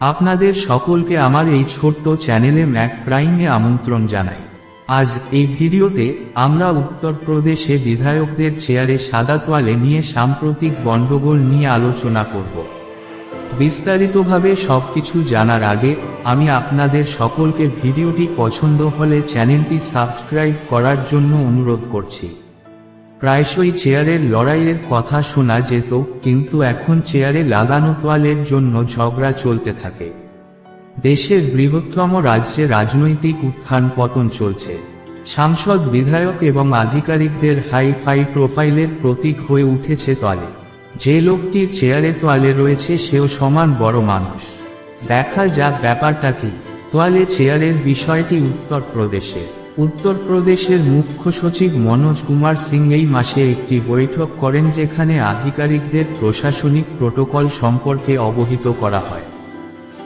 আপনাদের সকলকে আমার এই ছোট্ট চ্যানেলে ম্যাক প্রাইমে আমন্ত্রণ জানাই। আজ এই ভিডিওতে আমরা উত্তরপ্রদেশে বিধায়কদের চেয়ারে সাদা তোয়ালে নিয়ে সাম্প্রতিক গণ্ডগোল নিয়ে আলোচনা করব। বিস্তারিতভাবে সবকিছু জানার আগে আমি আপনাদের সকলকে ভিডিওটি পছন্দ হলে চ্যানেলটি সাবস্ক্রাইব করার জন্য অনুরোধ করছি। প্রায়শই চেয়ারের লড়াইয়ের কথা শোনা যেত, কিন্তু এখন চেয়ারে লাগানো তোয়ালের জন্য ঝগড়া চলতে থাকে। দেশের বৃহত্তম রাজ্যে রাজনৈতিক উত্থান পতন চলছে। সাংসদ, বিধায়ক এবং আধিকারিকদের হাই ফাই প্রোফাইলের প্রতীক হয়ে উঠেছে তোয়ালে। যে লোকটির চেয়ারে তোয়ালে রয়েছে সেও সমান বড় মানুষ। দেখা যাক ব্যাপারটা কি। তোয়ালে চেয়ারের বিষয়টি উত্তরপ্রদেশের। উত্তরপ্রদেশের মুখ্য সচিব মনোজ কুমার সিং এই মাসে একটি বৈঠক করেন যেখানে আধিকারিকদের প্রশাসনিক প্রোটোকল সম্পর্কে অবহিত করা হয়।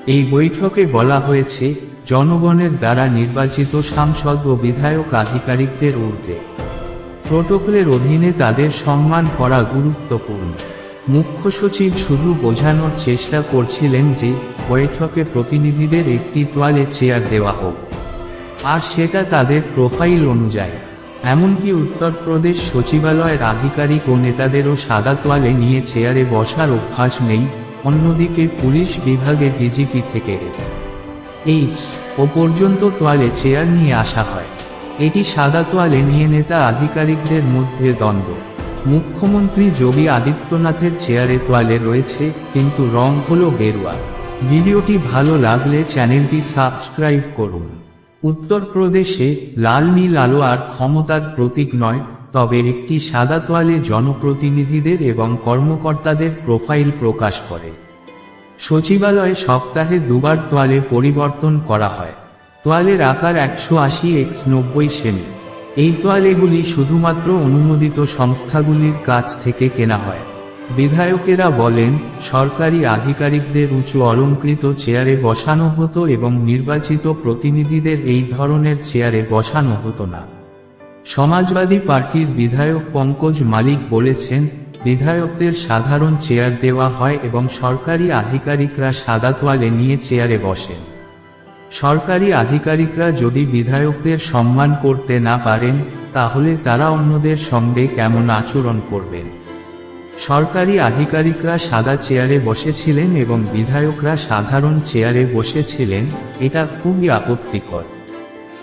এই বৈঠকে বলা হয়েছে, জনগণের দ্বারা নির্বাচিত সাংসদ ও বিধায়ক আধিকারিকদের ঊর্ধ্বে। প্রোটোকলের অধীনে তাদের সম্মান করা গুরুত্বপূর্ণ। মুখ্য সচিব শুধু বোঝানোর চেষ্টা করছিলেন যে, বৈঠকে প্রতিনিধিদের একটি তোয়ালে চেয়ার দেওয়া হোক। আর সেটা তাদের প্রোফাইল অনুযায়ী। এমনকি উত্তরপ্রদেশ সচিবালয়ের আধিকারিক ও নেতাদেরও সাদা তোয়ালে নিয়ে চেয়ারে বসার অভ্যাস নেই, অন্যদিকে পুলিশ বিভাগের ডিজিপি থেকে এস। এইচ, ও পর্যন্ত তোয়ালে চেয়ার নিয়ে আসা হয়। এটি সাদা তোয়ালে নিয়ে নেতা আধিকারিকদের মধ্যে দ্বন্দ্ব। মুখ্যমন্ত্রী যোগী আদিত্যনাথের চেয়ারে তোয়ালে রয়েছে, কিন্তু রং হলো গেরুয়া। ভিডিওটি ভালো লাগলে চ্যানেলটি সাবস্ক্রাইব করুন। উত্তরপ্রদেশে লাল নীল আলো আর ক্ষমতার প্রতীক নয়, তবে একটি সাদা তোয়ালে জনপ্রতিনিধিদের এবং কর্মকর্তাদের প্রোফাইল প্রকাশ করে। সচিবালয়ে সপ্তাহে দুবার তোয়ালে পরিবর্তন করা হয়। তোয়ালের আকার একশো আশি এক্স নব্বই সেমি। এই তোয়ালেগুলি শুধুমাত্র অনুমোদিত সংস্থাগুলির কাছ থেকে কেনা হয়। বিধায়কেরা বলেন, সরকারি আধিকারিকদের উঁচু অলঙ্কৃত চেয়ারে বসানো হতো এবং নির্বাচিত প্রতিনিধিদের এই ধরনের চেয়ারে বসানো হতো না। সমাজবাদী পার্টির বিধায়ক পঙ্কজ মালিক বলেছেন, বিধায়কদের সাধারণ চেয়ার দেওয়া হয় এবং সরকারি আধিকারিকরা সাদা তোয়ালে নিয়ে চেয়ারে বসেন। সরকারি আধিকারিকরা যদি বিধায়কদের সম্মান করতে না পারেন, তাহলে তারা অন্যদের সঙ্গে কেমন আচরণ করবেন? সরকারি আধিকারিকরা সাদা চেয়ারে বসেছিলেন এবং বিধায়করা সাধারণ চেয়ারে বসেছিলেন, এটা খুবই আপত্তিকর।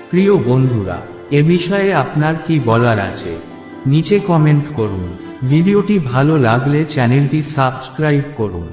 প্রিয় বন্ধুরা, এ বিষয়ে আপনার কি বলার আছে? নিচে কমেন্ট করুন। ভিডিওটি ভালো লাগলে চ্যানেলটি সাবস্ক্রাইব করুন।